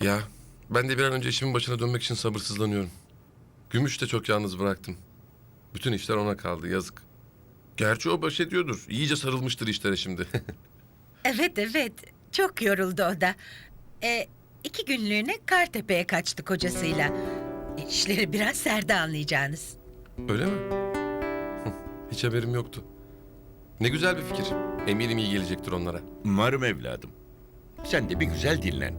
Ya ben de bir an önce işimin başına dönmek için sabırsızlanıyorum. Gümüş de çok yalnız bıraktım. Bütün işler ona kaldı yazık. Gerçi o baş ediyordur. İyice sarılmıştır işlere şimdi. Evet evet. Çok yoruldu o da. E, iki günlüğüne Kartepe'ye kaçtı kocasıyla. E, İşleri biraz serde anlayacağınız. Öyle mi? Hı, Hiç haberim yoktu. Ne güzel bir fikir. Eminim iyi gelecektir onlara. Umarım evladım. Sen de bir güzel dinlen.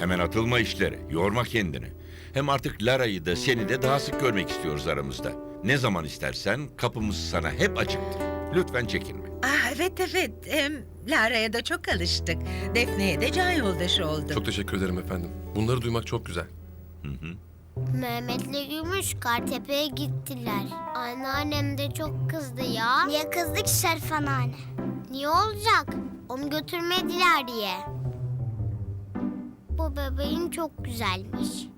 Hemen atılma işlere, yorma kendini. Hem artık Lara'yı da seni de daha sık görmek istiyoruz aramızda. Ne zaman istersen kapımız sana hep açıktır. Lütfen çekinme. Ah evet evet. Hem Lara'ya da çok alıştık. Defne'ye de can yoldaşı olduk. Çok teşekkür ederim efendim. Bunları duymak çok güzel. Mehmet'le Gümüş Kartepe'ye gittiler. Anneannem de çok kızdı ya. Niye kızdık Şerif anneanne? Niye olacak? Onu götürmediler diye. Bu bebeğin çok güzelmiş.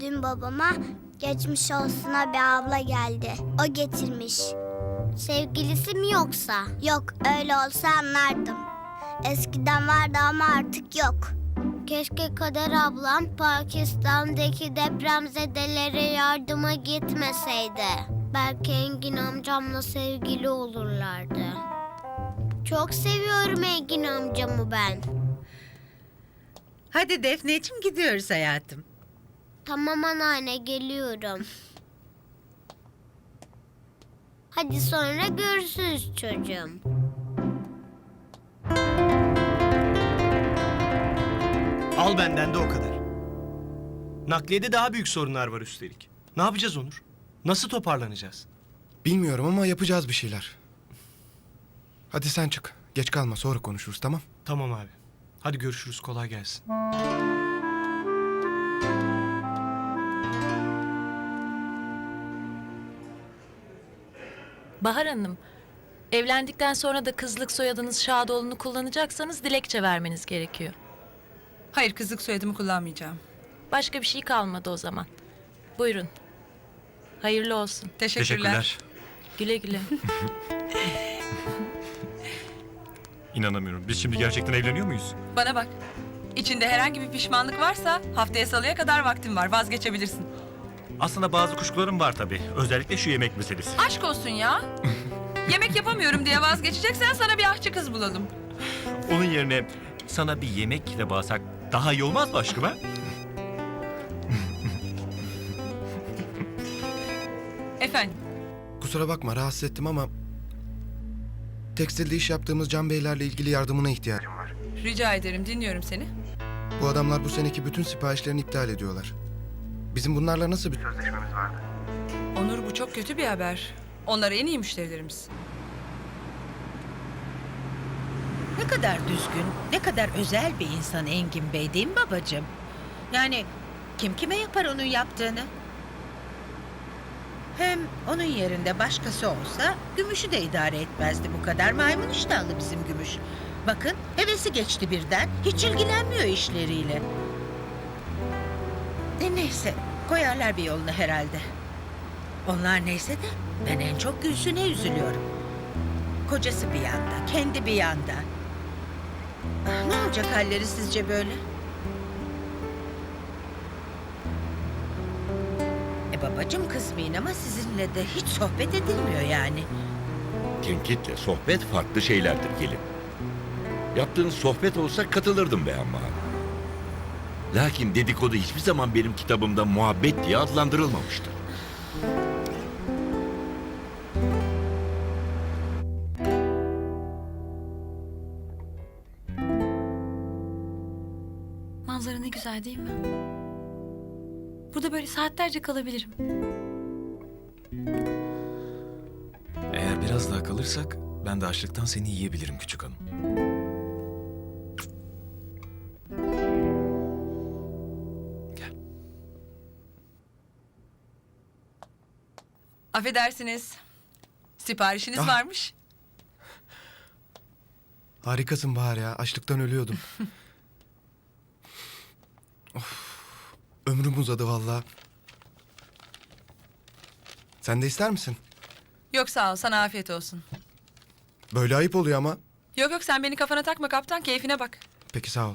Dün babama geçmiş olsuna bir abla geldi. O getirmiş. Sevgilisi mi yoksa? Yok öyle olsa anlardım. Eskiden vardı ama artık yok. Keşke Kader ablam Pakistan'daki depremzedelere yardıma gitmeseydi. Belki Engin amcamla sevgili olurlardı. Çok seviyorum Engin amcamı ben. Hadi Defne'cim gidiyoruz hayatım. Tamam anneanne geliyorum. Hadi sonra görüşürüz çocuğum. Al benden de o kadar. Nakliyede daha büyük sorunlar var üstelik. Ne yapacağız Onur? Nasıl toparlanacağız? Bilmiyorum ama yapacağız bir şeyler. Hadi sen çık. Geç kalma sonra konuşuruz tamam? Tamam abi. Hadi görüşürüz kolay gelsin. Bahar Hanım, evlendikten sonra da kızlık soyadınız Şadoğlu'nu kullanacaksanız dilekçe vermeniz gerekiyor. Hayır kızlık soyadımı kullanmayacağım. Başka bir şey kalmadı o zaman. Buyurun. Hayırlı olsun. Teşekkürler. Güle güle. İnanamıyorum. Biz şimdi gerçekten evleniyor muyuz? Bana bak. İçinde herhangi bir pişmanlık varsa haftaya salıya kadar vaktin var. Vazgeçebilirsin. Aslında bazı kuşkularım var tabii. Özellikle şu yemek meselesi. Aşk olsun ya. Yemek yapamıyorum diye vazgeçeceksen sana bir aşçı kız bulalım. Onun yerine sana bir yemekle bağırsak daha iyi olmaz mı aşkım ha? Efendim. Kusura bakma rahatsız ettim ama... Tekstilde iş yaptığımız Can Beylerle ilgili yardımına ihtiyacım var. Rica ederim dinliyorum seni. Bu adamlar bu seneki bütün siparişlerini iptal ediyorlar. Bizim bunlarla nasıl bir sözleşmemiz vardı? Onur bu çok kötü bir haber. Onlar en iyi müşterilerimiz. Ne kadar düzgün, ne kadar özel bir insan Engin Bey değil mi babacığım? Yani kim kime yapar onun yaptığını? Hem onun yerinde başkası olsa gümüşü de idare etmezdi bu kadar. Maymun iştahlı bizim gümüş. Bakın hevesi geçti birden. Hiç ilgilenmiyor işleriyle. E neyse koyarlar bir yolunu herhalde. Onlar neyse de ben en çok Gülsün'e üzülüyorum. Kocası bir yanda, kendi bir yanda. Ah, Ne olacak halleri sizce böyle? Babacığım kızmayın ama sizinle de hiç sohbet edilmiyor yani. Tenkitle sohbet farklı şeylerdir gelin. Yaptığın sohbet olsa katılırdım be ama. Lakin dedikodu hiçbir zaman benim kitabımda muhabbet diye adlandırılmamıştır. Manzara ne güzel değil mi? Burada böyle saatlerce kalabilirim. Eğer biraz daha kalırsak ben de açlıktan seni yiyebilirim küçük hanım. Gel. Affedersiniz. Siparişiniz Ah. varmış. Harikasın Bahar ya. Açlıktan ölüyordum. Ömrüm uzadı vallahi. Sen de ister misin? Yok sağ ol sana afiyet olsun. Böyle ayıp oluyor ama. Yok yok sen beni kafana takma kaptan keyfine bak. Peki sağ ol.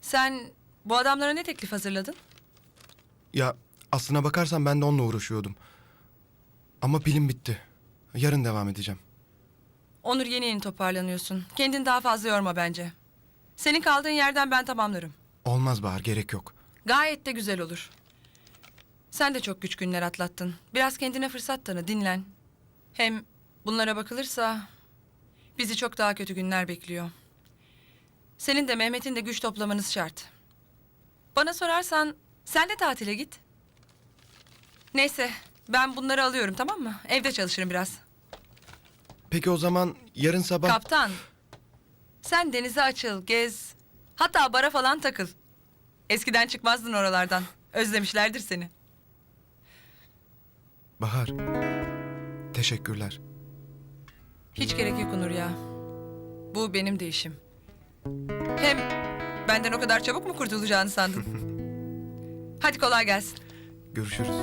Sen bu adamlara ne teklif hazırladın? Ya aslına bakarsan ben de onunla uğraşıyordum. Ama pilim bitti. Yarın devam edeceğim. Onur yeni yeni toparlanıyorsun. Kendini daha fazla yorma bence. Senin kaldığın yerden ben tamamlarım. Olmaz Bahar gerek yok. Gayet de güzel olur. Sen de çok güç günler atlattın. Biraz kendine fırsat tanı, dinlen. Hem bunlara bakılırsa bizi çok daha kötü günler bekliyor. Senin de Mehmet'in de güç toplamanız şart. Bana sorarsan sen de tatile git. Neyse ben bunları alıyorum tamam mı? Evde çalışırım biraz. Peki o zaman yarın sabah... Kaptan sen denize açıl, gez. Hatta bara falan takıl. Eskiden çıkmazdın oralardan. Özlemişlerdir seni. Bahar. Teşekkürler. Hiç gerek yok Onur ya. Bu benim de işim. Hem benden o kadar çabuk mu kurtulacağını sandın? Hadi kolay gelsin. Görüşürüz.